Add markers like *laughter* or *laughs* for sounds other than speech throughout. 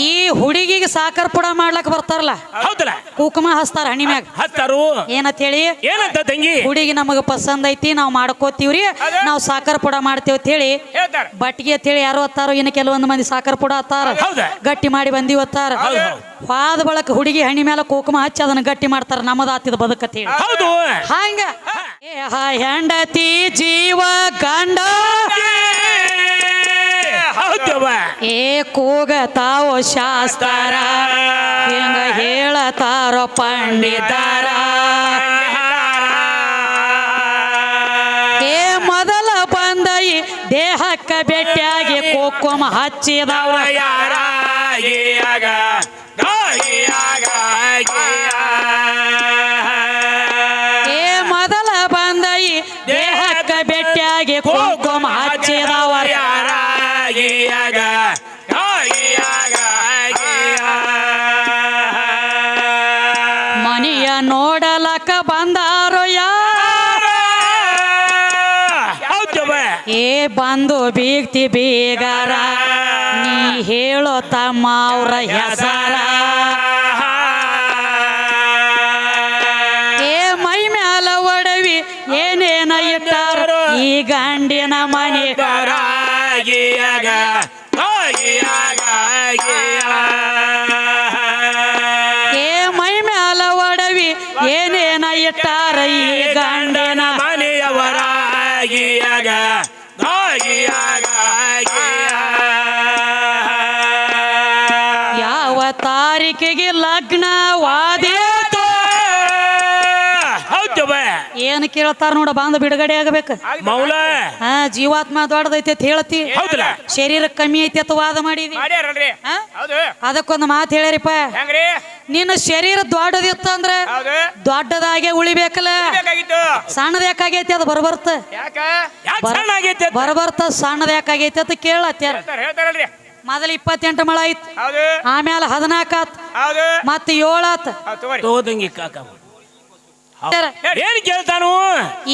ಈ ಹುಡುಗಿಗೆ ಸಾಕರ್ ಪುಡ ಮಾಡ್ಲಕ್ ಬರ್ತಾರಲ್ಲ? ಹೌದಲ್ಲ. ಕುಕುಮ ಹಸ್ತಾರ ಹಣಿ ಮ್ಯಾಗ. ಹತ್ತಾರು ಏನಂತ ಹೇಳಿ ಏನಂತ ತಂಗಿ? ಹುಡುಗಿ ನಮಗ ಪಸಂದ್ ಐತಿ ನಾವು ಮಾಡ್ಕೋತೀವ್ರಿ ನಾವು ಸಾಕರ್ ಪುಡ ಮಾಡ್ತೇವ್ ಅಂತ ಹೇಳಿ ಬಟ್ಗೆ ಅಂತ ಹೇಳಿ ಯಾರು ಅತ್ತಾರೋ ಇನ್ನ ಕೆಲವೊಂದು ಮಂದಿ ಸಾಕರ್ ಪುಡ ಅತ್ತಾರ ಹೌದಾ? ಗಟ್ಟಿ ಮಾಡಿ ಬಂದಿ ಅತ್ತಾರ ಫಾದ ಹೌದು. ಬಳಕ ಹುಡುಗಿ ಹಣಿ ಮ್ಯಾಲ ಕುಕುಮ ಹಚ್ಚಿ ಅದನ್ನ ಗಟ್ಟಿ ಮಾಡ್ತಾರ ನಮ್ಮದಾತಿದ ಬದುಕತಿ ಹೌದು. ಹಂಗ. ಹೆಂಡತಿ ಜೀವ ಗಂಡ. ಏ ಶಾಸ್ತ್ರ ಶಾಸ್ತಾರ ಹಿಂಗ ಹೇಳತಾರೋ ಪಂಡಿತಾರ. ಏ ಮೊದಲ ಬಂದ ಈ ದೇಹಕ್ಕ ಭೇಟಿಯಾಗಿ ಕೋಕುಮ ಹಚ್ಚಿದವ. ಯಾರಾಗಿಯಾಗ ಏ ಬಂದು ಬೀಗ್ತಿ ಬೀಗರ ನೀ ಹೇಳೋ ತಮ್ಮ ಅವ್ರ ಹೆಸರ. ಏ ಮೈ ಮ್ಯಾಲ ಒಡವಿ ಏನೇನ ಇಟ್ಟಾರ ಈ ಗಂಡಿನ ಮನೆ. ಏ ಮೈ ಮ್ಯಾಲ ಒಡವಿ ಏನೇನ ಇಟ್ಟಾರ ಈ ಗಂಡನ ಮನೆಯವರಾಗಿಯಾಗ ತಾರೀಕಿಗೆ ಲಗ್ನ ಏನ್ ಏನು ಕೇಳ್ತಾರ ನೋಡ ಬಂದು ಬಿಡುಗಡೆ ಆಗಬೇಕು. ಮೌಲ. ಹಾ ಜೀವಾತ್ಮ ದೊಡ್ಡದೈತಿ ಅಂತ ಹೇಳ್ತಿ ಶರೀರ ಕಮ್ಮಿ ಐತಿ ಅಂತ ವಾದ ಮಾಡಿದಿ. ಅದಕ್ಕೊಂದು ಮಾತು ಹೇಳಿರಿಪ್ಪ ಹೆಂಗ್ರಿ? ನಿನ್ನ ಶರೀರ ದೊಡ್ಡದಿತ್ತು ಅಂದ್ರೆ ದೊಡ್ಡದಾಗೆ ಉಳಿಬೇಕಲ್ಲ? ಸಣ್ಣದ ಯಾಕಾಗೈತಿ ಅದು ಬರಬರ್ತ? ಬರಬರ್ತ ಸಣ್ಣದ ಯಾಕಾಗೈತಿ ಅಂತ ಹೇಳ್ತಾರಲ್ರಿ. ಮೊದಲ ಇಪ್ಪತ್ತೆಂಟು ಮಳ ಐತ್ ಹೌದು. ಆಮೇಲೆ ಹದಿನಾಲ್ಕು ಆತ್. ಹೌದು. ಮತ್ತೆ ಏಳು ಆತ್. ಹೌದು ತಗೋರಿ. ತೋದಂಗಿ ಕಾಕ ಏನ್ ಕೇಳ್ತಾನು?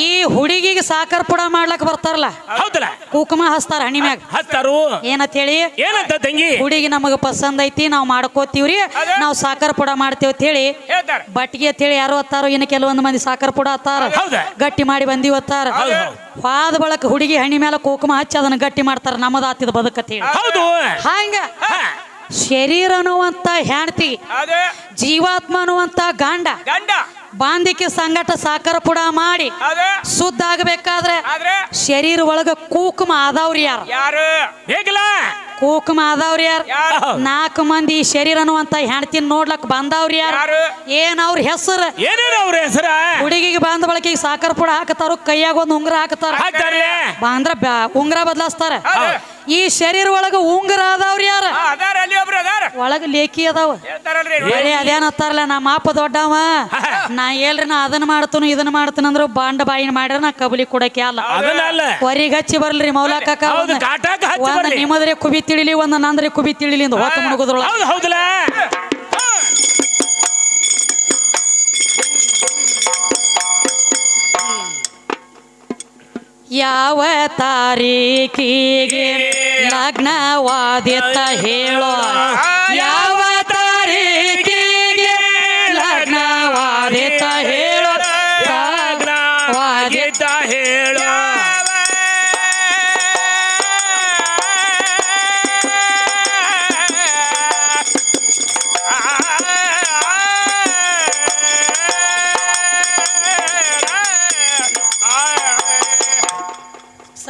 ಈ ಹುಡುಗಿಗೆ ಸಾಕರ್ ಪುಡ ಮಾಡ್ಲಕ್ ಬರ್ತಾರಲ್ಲ? ಹೌದಲ್ಲ. ಕುಕುಮ ಹಸ್ತಾರ ಹಣಿ ಮ್ಯಾಗ. ಹಸ್ತಾರು. ಏನಂತ ಹೇಳಿ? ಏನಂತ ತಂಗಿ? ಹುಡುಗಿ ನಮಗ ಪಸಂದ್ ಐತಿ ನಾವು ಮಾಡ್ಕೋತೀವ್ರಿ. ನಾವ್ ನಾವು ಸಾಕರ್ ಪುಡ ಮಾಡ್ತೇವ್ ಅಂತ ಹೇಳಿ ಬಟ್ಗೆ ಅಂತ ಹೇಳಿ ಯಾರು ಅತ್ತಾರೋ ಇನ್ನು ಕೆಲವೊಂದು ಮಂದಿ ಸಾಕರ್ ಪುಡ ಅತ್ತಾರ. ಹೌದಾ? ಗಟ್ಟಿ ಮಾಡಿ ಬಂದಿ ಅತ್ತಾರ. ಹೌದು, ಹೌದು. ವಾದ ಬಳಕ ಹುಡುಗಿ ಹಣಿ ಮೇಲೆ ಕುಕುಮ ಹಚ್ಚಿ ಅದನ್ನ ಗಟ್ಟಿ ಮಾಡ್ತಾರ ನಮ್ಮದ ಆತಿದ ಬದುಕತಿ ಹೌದು. ಹಂಗ? ಶರೀರ ಅನ್ನುವಂತ ಹೆಣ್ತಿ ಜೀವಾತ್ಮ ಅನ್ನುವಂತ ಗಾಂಡ. ಗಂಡ. ಬಾಂಧಿಕೆ ಸಂಗಟ ಸಾಕಾರ ಪುಡ ಮಾಡಿ ಶುದ್ಧ ಆಗಬೇಕಾದ್ರೆ ಶರೀರ ಒಳಗ ಕೂಕುಮ ಆದವ್ರಿ ಯಾರು? ಯಾರು? ಹೇಗಿಲ್ಲ? ಕುಕುಮ ಆದವ್ರಿ ಯಾರು? ನಾಲ್ಕು ಮಂದಿ ಈ ಶರೀರ ಅನ್ನುವಂತ ಹೆಣ್ತಿನ ನೋಡ್ಲಕ್ ಬಂದವ್ರಿ ಯಾರು? ಏನ್ ಅವ್ರ ಹೆಸರು? ಏನೇನು ಅವ್ರ ಹೆಸರ? ಹುಡುಗಿಗೆ ಬಂದ ಬಳಕೆ ಸಾಕಾರ ಪುಡ ಹಾಕತಾರ ಕೈಯಾಗ ಒಂದು ಉಂಗ್ರ ಹಾಕತಾರ? ಬಾಂದ್ರ ಅಂದ್ರ ಉಂಗ್ರ ಬದಲಾಸ್ತಾರ. ಈ ಶರೀರ ಒಳಗ ಉಂಗರ ಅದಾವ್ರಿ ಯಾರ? ಹಾ, ಅದಾರ ಅಲ್ಲಿ ಒಬ್ರು ಅದಾರ. ಒಳಗ ಲೇಖಿ ಅದಾವ. ಹೇಳ್ತಾರಲ್ರಿ ಬರೀ ಅದೇನತ್ತಾರಲ್ಲ ನಮ್ಮ ಅಪ್ಪ ದೊಡ್ಡವ. *laughs* ನಾ ಹೇಳ್ರಿ ನಾ ಅದನ್ನ ಮಾಡ್ತನು ಇದನ್ನ ಮಾಡ್ತಾನ ಅಂದ್ರೆ ಬಾಂಡ ಬಾಯಿನ ಮಾಡ್ಯಾರ ನಾ ಕಬಲಿ ಕೊಡಕ್ಕೆ ಅಲ್ಲ. ಅದನ್ನ ಅಲ್ಲ. ಹೊರಿಗ್ ಹಚ್ಚಿ ಬರ್ಲ್ರಿ ಮೌಲಾಕ ಹೌದು ಕಾಟಾಕ ಹಚ್ಚಿ ಒಂದ್ ಬರ್ಲಿ. ನಿಮ್ಮದ್ರೆ ಕುಬಿ ತಿಳಿಲಿ ಒಂದ್ ನಂದ್ರೆ ಕುಬಿ ತಿಳಿಲಿ ಅಂತ ಹೊತ್ತು ಮುಣಗುದ್ರೊಳಗ. ಹೌದಲ್ಲ. ಯಾವ ತಾರೀಕಿಗೆ ಲಗ್ನವಾದಿತ್ತ ಹೇಳೋ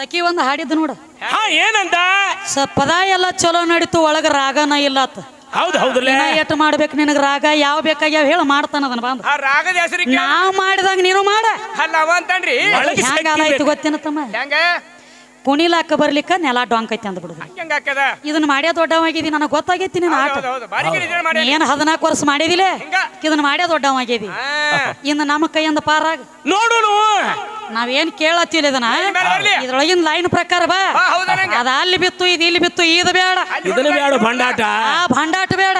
ಸಖಿ ಒಂದು ಹಾಡಿದ್ದು ನೋಡು. ಹಾ ಏನಂತ? ಸ ಪದ ಎಲ್ಲ ಚಲೋ ನಡೀತು ಒಳಗ ರಾಗನ ಇಲ್ಲ ಆತ ಹೌದು ಹೌದಲ್ಲ ಇನ್ನ ಎಟ್ಟು ಮಾಡ್ಬೇಕು ನಿನಗ ರಾಗ ಯಾವ ಬೇಕಾಗ್ಯಾವ ಹೇಳ ಮಾಡ್ತಾನ ಅದನ್ನ ಬಂದು. ಆ ರಾಗದ ನಾವ್ ಮಾಡಿದಾಗ ನೀನು ಮಾಡ. ಅಲ್ಲ ಅವ ಅಂತನ್ರಿ. ಹೆಂಗ. ಗೊತ್ತೇನ ತಮ್ಮ ಹೆಂಗ? ಕುಣಿಲಾಕ ಬರ್ಲಿಕ್ಕ ನೆಲ ಡೊಂಕೈತಿ ಐತಿ ಅಂದ್ ಬಿಡುದು. ಹೆಂಗ ಹಾಕದ ಇದನ್ನ ಮಾಡ್ಯಾ ದೊಡ್ಡವಾಗಿದಿ ನನಗೆ ಗೊತ್ತಾಗೈತಿ ನಿನ್ನ ಆಟ. ಹೌದು ಬಾರಿ ಮಾಡಿ ಏನ್ ಹದಿನಾಲ್ಕು ವರ್ಷ ಮಾಡಿದಿಲ್ಲ ಇದನ್ನ ಮಾಡ್ಯಾ ದೊಡ್ಡವಾಗಿದಿ ಇನ್ನು ನಮ್ಮ ಕೈಯಿಂದ ಪಾರಾಗ. ನೋಡುನು ನಾವೇನ್ ಕೇಳತ್ತೀರಿ ಇದನ್ನ? ಇದ್ರೊಳಗಿನ ಲೈನ್ ಪ್ರಕಾರ ಬಾ. ಅದ ಅಲ್ಲಿ ಬಿತ್ತು ಇದು ಇಲ್ಲಿ ಬಿತ್ತು ಇದು ಬೇಡ. ಇದನ್ನ ಬೇಡ ಭಂಡಾಟ. ಆ ಭಂಡಾಟ ಬೇಡ.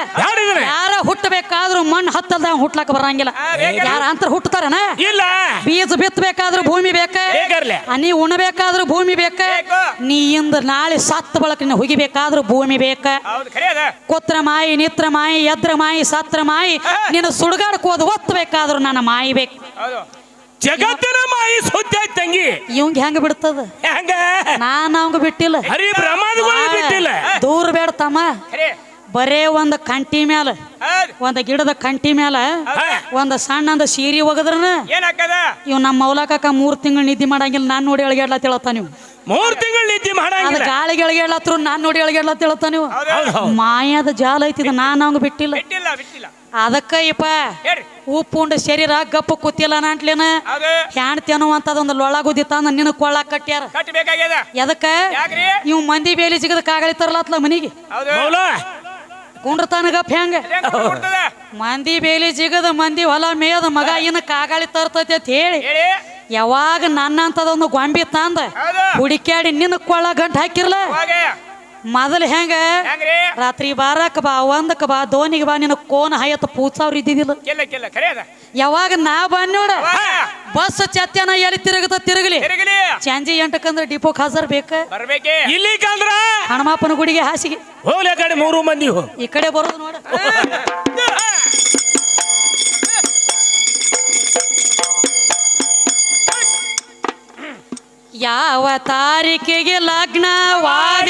ಯಾರ ಹುಟ್ಟಬೇಕಾದ್ರೂ ಮಣ್ಣು ಹತ್ತಲ್ದ ಹುಟ್ಲಕ್ ಬರಂಗಿಲ್ಲ? ಯಾರ ಅಂತರ ಹುಟ್ಟತಾರನ ಇಲ್ಲ. ಬೀಜ ಬಿತ್ತಬೇಕಾದ್ರೂ ಭೂಮಿ ಬೇಕ. ನೀ ಉಣಬೇಕಾದ್ರೂ ಭೂಮಿ ಬೇಕ. ನೀ ಇಂದ ನಾಳೆ ಸತ್ತ ಬಳಕ ಹುಗಿಬೇಕಾದ್ರೂ ಭೂಮಿ ಬೇಕ. ಕೊತ್ರ ಮಾಯಿ ನಿತ್ರ ಮಾಯಿ ಎದ್ರ ಮಾಯಿ ಸತ್ರ ಮಾಯಿ ನಿನ್ನ ಸುಡುಗಾಡಕ್ ಹೋದ್ ಒತ್ತಬೇಕಾದ್ರೂ ನನ್ನ ಮಾಯಿ ಬೇಕು. ಹೌದು. ಜಗತ್ತಿನ ಮಾಯಿ ಸುದ್ದಿ ಐತ್ ತಂಗಿ. ಇವಂಗ ಹೆಂಗ ಬಿಡ್ತದ? ಹೆಂಗ? ನಾನ್ ಅವಂಗ ಬಿಟ್ಟಿಲ್ಲ. ಹರಿ ಬ್ರಹ್ಮಾದಿಗಳು ಬಿಟ್ಟಿಲ್ಲ. ದೂರ ಬೇಡ ತಮ್ಮ. ಖರೆ ಬರೇ ಒಂದ್ ಕಂಟಿ ಮ್ಯಾಲ ಹೌದು. ಒಂದ್ ಗಿಡದ ಕಂಟಿ ಮ್ಯಾಲ ಹಾ. ಒಂದ್ ಸಣ್ಣಂದ ಸೀರಿ ಒಗದ್ರನ ಏನ್ ಹಾಕದ? ಇವ್ ನಮ್ಮ ಮೌಲಕಾಕ ಮೂರ್ ತಿಂಗಳು ನಿದ್ದೆ ಮಾಡಂಗಿಲ್ಲ. ನಾನ್ ನೋಡಿ ಎಳಗ್ಯಾಡ್ಲತ್ತ ನೀವು. ಮೂರ್ ತಿಂಗಳು ನಿದ್ದೆ ಅದ ಮಾಡಂಗಿಲ್ಲ ಗಾಳಿಗೆ ನಾನ್ ನೋಡಿ ಎಳಗ್ಯಾಡ್ಲತ್ತ ನೀವು? ಹೌದು ಹೌದು ಮಾಯಾದ ಜಾಲ ಐತಿದ ನಾನ್ ಅವಂಗ ಬಿಟ್ಟಿಲ್ಲ. ಬಿಟ್ಟಿಲ್ಲ ಬಿಟ್ಟಿಲ್ಲ. ಅದಕ್ಕ ಇಪ್ಪ ಉಪ್ಪು ಉಂಡ ಶರೀರ ಗಪ್ಪ ಕೂತಿಲ್ಲ ನಾಂಟ್ಲೇನ ಹೌದು. ಅಂತ ಅದೊಂದು ಲೊಳಗುದಿತ್ತ ನಿನ್ನ ಕೊಳ್ಳ ಕಟ್ಟ್ಯಾರ. ಕಟ್ಟಬೇಕಾಗ್ಯದ ಎದಕ್ಕ? ಯಾಕ್ರಿ? ಇವ್ ಮಂದಿ ಬೇಲಿ ಸಿಗದ ಕಾಗಳಿ ತರಲತ್ಲ ಮನಿಗೆ. ಹೌದು. ಮೌಲ. ಕುಂಡ್ರತಾನ ಗಪ್ ಹೆಂಗ? ಕೊಡ್ತದ ಮಂದಿ ಬೇಲಿ ಜಿಗದ ಮಂದಿ ಹೊಲ ಮೇಯದ ಮಗ ಇನ್ನ ಕಾಗಾಳಿ ತರ್ತೈತಿ ಅಂತ ಹೇಳಿ. ಹೇಳಿ. ಯಾವಾಗ ನನ್ನ ಅಂತದೊಂದು ಗೊಂಬಿ ತಂದ ಹುಡುಕ್ಯಾಡಿ ನಿನ್ನ ಕೊಳ್ಳ ಗಂಟು ಹಾಕಿರ್ಲ? ಮೊದಲ ಹೆಂಗ? ರಾತ್ರಿ ಬಾರಕ್ ಬಾ ಒಂದಕ್ಕೆ ಬಾ ದೋನಿಗೆ ಬಾ ನಿನ್ನ ಕೋನ ಹಯತ್ ಪೂಚಾವ್ರ ಇದ್ದಿದ್ದಿಲ್ಲ. ಯಾವಾಗ ನಾ ಬಂದ್ ನೋಡ ಬಸ್ ಚತ್ಯಾನ ಎಲ್ಲಿ ತಿರುಗತ ತಿರುಗಲಿ. ತಿರುಗಲಿ. ಚಾಂಜಿ ಎಂಟಕ್ಕಂದ್ರ ಡಿಪೋ ಹಾಜರ್ ಬೇಕ? ಬರ್ಬೇಕೆ. ಇಲ್ಲಿ ಕಂದ್ರ? ಹನುಮಪ್ಪನ ಗುಡಿಗೆ ಹಾಸಿಗೆ. ಹೋಗ್ಲಿ ಕಡೆ ಮೂರು ಮಂದಿ ಈ ಕಡೆ ಬರೋದು ನೋಡ. ಯಾವ ತಾರೀಕಿಗೆ ಲಗ್ನವಾದ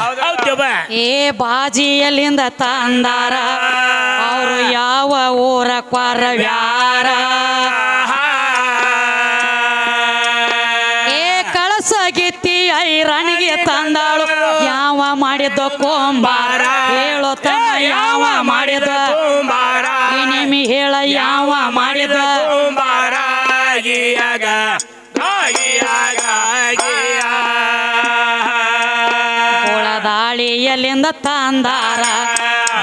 ಹೌದವ್ವ. ಏ ಬಾಜಿಯಲ್ಲಿಂದ ತಂದಾರ. ಅವರು ಯಾವ ಊರ ಕ್ವಾರವ್ಯಾರ ಏ ಕಳಸ ಗಿತ್ತಿ ಐರಣಿಗೆ ತಂದಾಳು. ಯಾವ ಮಾಡಿದ್ದ ಕೊಂಬಾರ? ಹೇಳೋ ತಮ್ಮ ಯಾವ ಮಾಡಿದ ಕೋಂಬಾರ? ನಿಮಿ ಹೇಳ ಯಾವ ಮಾಡಿದ ಗೀಯಾಗ, ಗೀಯಾಗ, ಗೀಯ. ಗುಳದಾಳಿಯಲ್ಲಿಂದ ತಂದಾರ?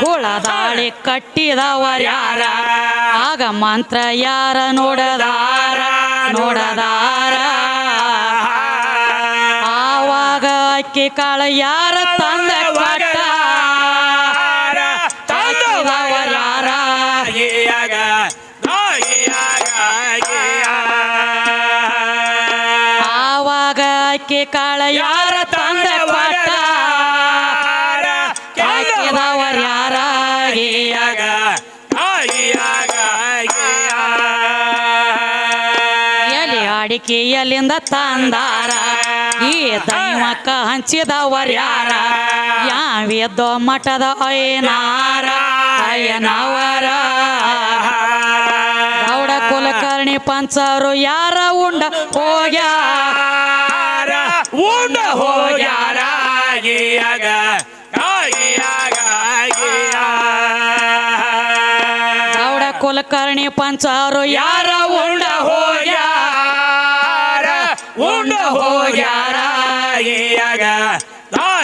ಗುಳದಾಳಿ ಕಟ್ಟಿದವರ್ಯಾರ ಆಗ ಮಂತ್ರ ಯಾರ ನೋಡದಾರ? ನೋಡದಾರ? ಆವಾಗ ಅಕ್ಕಿ ಕಾಳ ಯಾರ ತಂದ ಯಾರ ತಂದ ಕೊಟ್ಟ ಹಾಕಿದವರ್ಯಾರ ಗೀಯಾಗ, ಗೀಯಾಗ, ಗೀಯ. ಎಲೆ ಅಡಿಕೆ ಎಲ್ಲಿಂದ ತಂದಾರ. ಈ ದೈವಕ್ಕ ಹಂಚಿದವರ್ಯಾರ ಯಾವಿದ್ದೋ ಮಠದ ಅಯ್ಯನಾರ? ಅಯ್ಯನವರ? ಗೌಡ ಕುಲಕರ್ಣಿ ಪಂಚರು ಯಾರ ಉಂಡ ಹೋಗ್ಯಾರ? ಉಂಡ ಹೋಗ್ಯಾರಾಗಿಯಾಗ ಕಾರಣಿ ಪಂಚಾರು ಗೀಯ. ಗೌಡ ಕುಲಕರ್ಣಿ ಪಂಚಾರು ಯಾರ ಉಂಡ ಹೋಗ್ಯಾರ ಉಂಡ ಹೋಗ್ಯಾರ ಗೀಯಾಗ,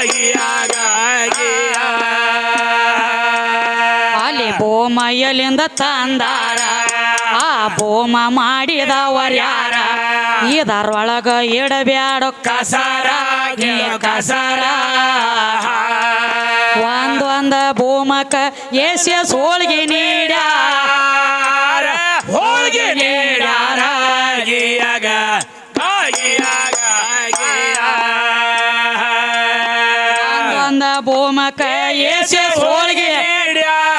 ಗೀಯಾಗ, ಗೀಯ. ಅಲ್ಲಿ ಬೋಮ ಎಲ್ಲಿಂದ ತಂದಾರ ಆ ಬೋಮ ಮಾಡಿದವರ್ಯಾರ ಇದರೊಳಗ ಇಡಬ್ಯಾಡ ಕಸರ ಕಸಾರ. ಕಸರ. ಒಂದೊಂದ ಭೂಮಕ ಎಸ್ ಎಸ್ ಹೋಳಿಗೆ ನೀಡ್ಯಾರ. ಹೋಳಿಗೆ ನೀಡ್ಯಾರ ಒಂದ ಭೂಮಕ. ಒಂದೊಂದ ಎಸ್ ಎಸ್ ಹೋಳಿಗೆ ನೀಡ್ಯಾರ.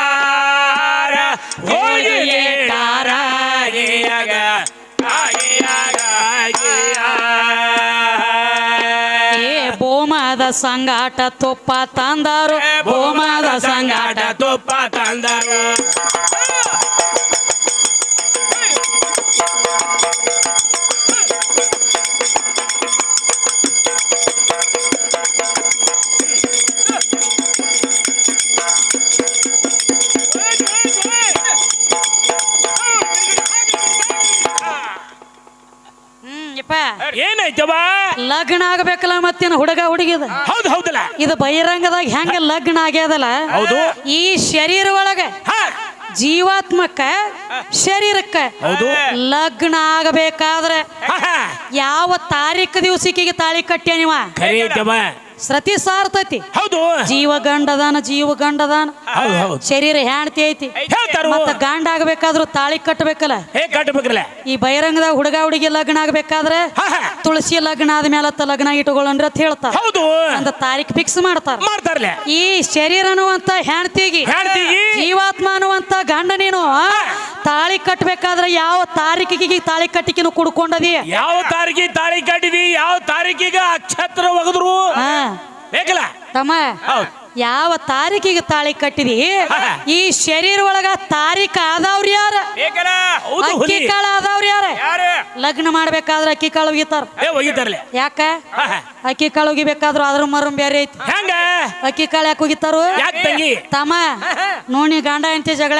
ಸಂಗಾಟ ತುಪ್ಪ ತಂದರು. ಬೋಮದ ಸಂಗಾಟ ತುಪ್ಪ ತಂದರು. ಯಪ್ಪ ಏನಾಯ್ತವ ಲಗ್ನ ಆಗ್ಬೇಕಲ್ಲ ಮತ್ತೇನು ಹುಡುಗ ಹುಡುಗಿದ? ಹೌದು ಹೌದಲ್ಲ. ಇದು ಬಹಿರಂಗದಾಗ ಹೆಂಗ ಲಗ್ನ ಆಗ್ಯದಲ್ಲ? ಹೌದು. ಈ ಶರೀರ ಒಳಗ ಜೀವಾತ್ಮಕ್ಕ ಶರೀರಕ್ಕ ಹೌದು. ಲಗ್ನ ಆಗಬೇಕಾದ್ರೆ. ಯಾವ ತಾರೀಖ ದಿವಸಕ್ಕಿಗೆ ತಾಳಿ ಕಟ್ಟ್ಯ ನೀವ? ಸತಿ ಸಾರ್ತೈತಿ. ಹೌದು. ಜೀವ ಗಂಡದಾನ ಜೀವ ಗಂಡದಾನ ಹೌದು ಹೌದು. ಶರೀರ ಹೆಣ್ತಿ ಐತಿ. ಹೇಳ್ತಾರು. ಮತ್ತ ಗಂಡ ಆಗ್ಬೇಕಾದ್ರೂ ತಾಳಿ ಕಟ್ಟಬೇಕಲ್ಲ ಹೇ ಕಟ್ಟಬೇಕ್ರಲ್ಲ ಈ ಬಹಿರಂಗದಾಗ ಹುಡುಗ ಹುಡುಗಿ ಲಗ್ನ ಆಗ್ಬೇಕಾದ್ರೆ ಹಾ, ಹಾ. ತುಳಸಿ ಲಗ್ನ ಆದ್ಮೇಲೆ ಲಗ್ನ ಇಟ್ಕೊಳ್ಳನ್ರಿ ಅಂತ ಹೇಳ್ತಾರ. ಹೌದು. ಅಂತ ತಾರೀಖ್ ಫಿಕ್ಸ್ ಮಾಡ್ತಾರ. ಮಾಡ್ತಾರಲ್ಲ. ಈ ಶರೀರ ಅನ್ನುವಂತ ಹೆಣ್ತಿಗಿ ಹೆಣ್ತಿಗಿ? ಜೀವಾತ್ಮ ಅನ್ನುವಂತ ಗಂಡ ನೀನು ತಾಳಿ ಕಟ್ಟಬೇಕಾದ್ರೆ ಯಾವ ತಾರೀಕಿಗೆ ತಾಳಿ ಕಟ್ಟಿಕಿನ ಕುಡ್ಕೊಂಡದಿ? ಯಾವ ತಾರೀಕಿಗೆ ತಾಳಿ ಕಟ್ಟಿದಿ? ಯಾವ ತಾರೀಕಿಗೆ ಅಕ್ಷತ್ರ ಒಗದ್ರು? ಹಾ. ಬೇಕಲ್ಲ ತಮ್ಮ ಹೌದು. ಯಾವ ತಾರೀಕಿಗೆ ತಾಳಿ ಕಟ್ಟಿದಿ? ಈ ಶರೀರ ಒಳಗ ತಾರೀಕ ಆದವ್ರು ಯಾರ? ಬೇಕಲ್ಲ ಹೌದು ಅಕ್ಕಿ ಹುಲಿ. ಕಾಳ ಆದವ್ರು ಯಾರ? ಯಾರು? ಲಗ್ನ ಮಾಡ್ಬೇಕಾದ್ರೆ ಅಕ್ಕಿ ಕಾಳು ಒಗಿತಾರ ಏ ಯಾಕ. ಅಕ್ಕಿ ಕಾಳು ಒಗಿಬೇಕಾದ್ರು ಅದ್ರ ಮರಂ ಬೇರೆ ಐತಿ. ಹೆಂಗ? ಅಕ್ಕಿ ಕಾಳು ಯಾಕೆ ಒಗಿತಾರು ಯಾಕೆ ತಂಗಿ? ತಮ್ಮ ನೋಣಿ ಗಂಡ ಹೆಂಡತಿ ಜಗಳ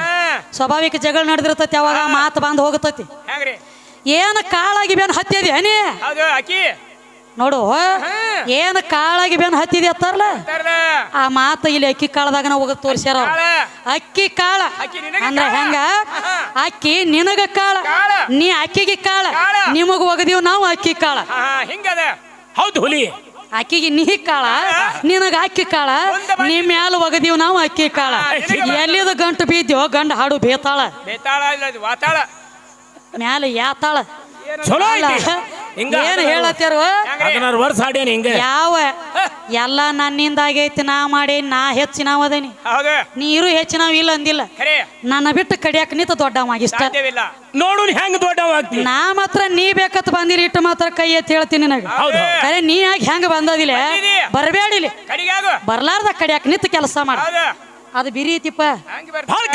ಹಾ. ಸ್ವಾಭಾವಿಕ ಜಗಳ ನಡೆದಿರ್ತೈತಿ ಅವಾಗ ಮಾತು ಬಂದ್ ಹೋಗತೈತಿ. ಹೆಂಗ್ರಿ? ಏನ್ ಕಾಳಾಗಿ ಬೇನ್ ಹತ್ತಿದಿ ನೀ ಹೌದು ಅಕ್ಕಿ. ನೋಡು ಏನ್ ಕಾಳಾಗಿ ಬೇನ್ ಹತ್ತಿದಿ ಅತ್ತಾರಲ್ಲ ಆ ಮಾತು ಇಲ್ಲಿ ಅಕ್ಕಿ ಕಾಳದಾಗ ಹೋಗ ತೋರ್ಸ್ಯಾರ. ಅಕ್ಕಿ ಕಾಳ. ಅಂದ್ರೆ. ಹೆಂಗ? ಅಕ್ಕಿ ನಿನಗ ಕಾಳ. ನೀ ಅಕ್ಕಿಗೆ ಕಾಳ. ನಿಮಗ ಒಗದೀವ್ ನಾವು ಅಕ್ಕಿ ಕಾಳ. ಹೌದು ಹುಲಿ. ಅಕ್ಕಿಗೆ ನೀ ಕಾಳ ನಿನಗ ಅಕ್ಕಿ ಕಾಳ. ನಿಮ್ ಮ್ಯಾಲ ಒಗದೀವ್ ನಾವು ಅಕ್ಕಿ ಕಾಳ. ಎಲ್ಲಿದು ಗಂಟು ಬೀದ್ಯೋ ಗಂಡ ಹಾಡು ಬೇತಾಳ. ಬೇತಾಳ ಇಲ್ಲ ಅದು ವಾತಾಳ. ಮ್ಯಾಲ ಯಾತಾಳ. ಚಲೋ ಹಿಂಗ? ಏನ್ ಹೇಳತ್ತಾರ ಹದಿನಾರು ವರ್ಷ ಹಿಂಗ. ಯಾವ? ಎಲ್ಲ ನನ್ನಿಂದ ಆಗೈತಿ ನಾ ಮಾಡಿ ನಾ ಹೆಚ್ಚಿನ ಅದೇನಿ. ನೀರು ಹೆಚ್ಚಿನ ಇಲ್ಲ ಅಂದಿಲ್ಲ. ನನ್ನ ಬಿಟ್ಟು ಕಡಿಯಾಕ ನಿಂತ ದೊಡ್ಡವಾಗಿಷ್ಟ ಇಷ್ಟ ನೋಡು ಹೆಂಗ್ ದೊಡ್ಡವಾಗ್ತಿ ನಾ ಮಾತ್ರ ನೀ ಬೇಕತ್ ಬಂದಿರಿ ಇಟ್ಟು ಮಾತ್ರ ಕೈ ಎತ್ತಿ ಹೇಳ್ತೀನಿ ನನಗೆ. ಹೌದು. ಅರೆ ನೀ ಯಾಕೆ ಹೆಂಗ್ ಬಂದದಿಲ್ಲ ಬಂದಿದಿ. ಬರಬೇಡಿಲಿ ಬರ್ಲಾರ್ದ ಕಡಿಯಾಕ ನಿಂತ ಕೆಲಸ ಮಾಡ. ಅದು ಬಿರಿ ಐತಿಪ್ಪ.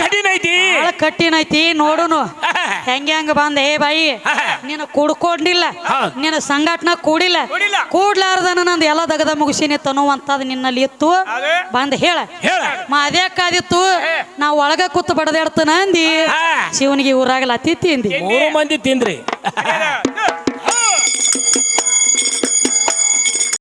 ಕಠಿಣ ಐತಿ. ಕಠಿಣ ಐತಿ ನೋಡುನು. *laughs* ಹೆಂಗೆ ಹೆಂಗ ಬಂದ? ಏ ಬಾಯಿ ನೀನು ಕುಡ್ಕೊಂಡಿಲ್ಲ ನೀನು ನಿನ್ನ ಸಂಘಟನ ಕೂಡಿಲ್ಲ. ಕೂಡ್ಲಾರ್ದನ ನಂದು ಎಲ್ಲ ದಗದ ಮುಗಿಸಿನಿ ತನ್ನುವಂತದ್ ನಿನ್ನಲ್ಲಿ ಇತ್ತು. ಬಂದ ಹೇಳ. ಅದೇ ಕಾದಿತ್ತು. ನಾ ಒಳಗ ಕೂತು ಬಡದಾಡ್ತಾನ ಅಂದಿ. ಶಿವನಿಗೆ ಊರಾಗಲ ಅತಿ ತಿಂದಿ ಮೂರು ಮಂದಿ ತಿಂದ್ರಿ.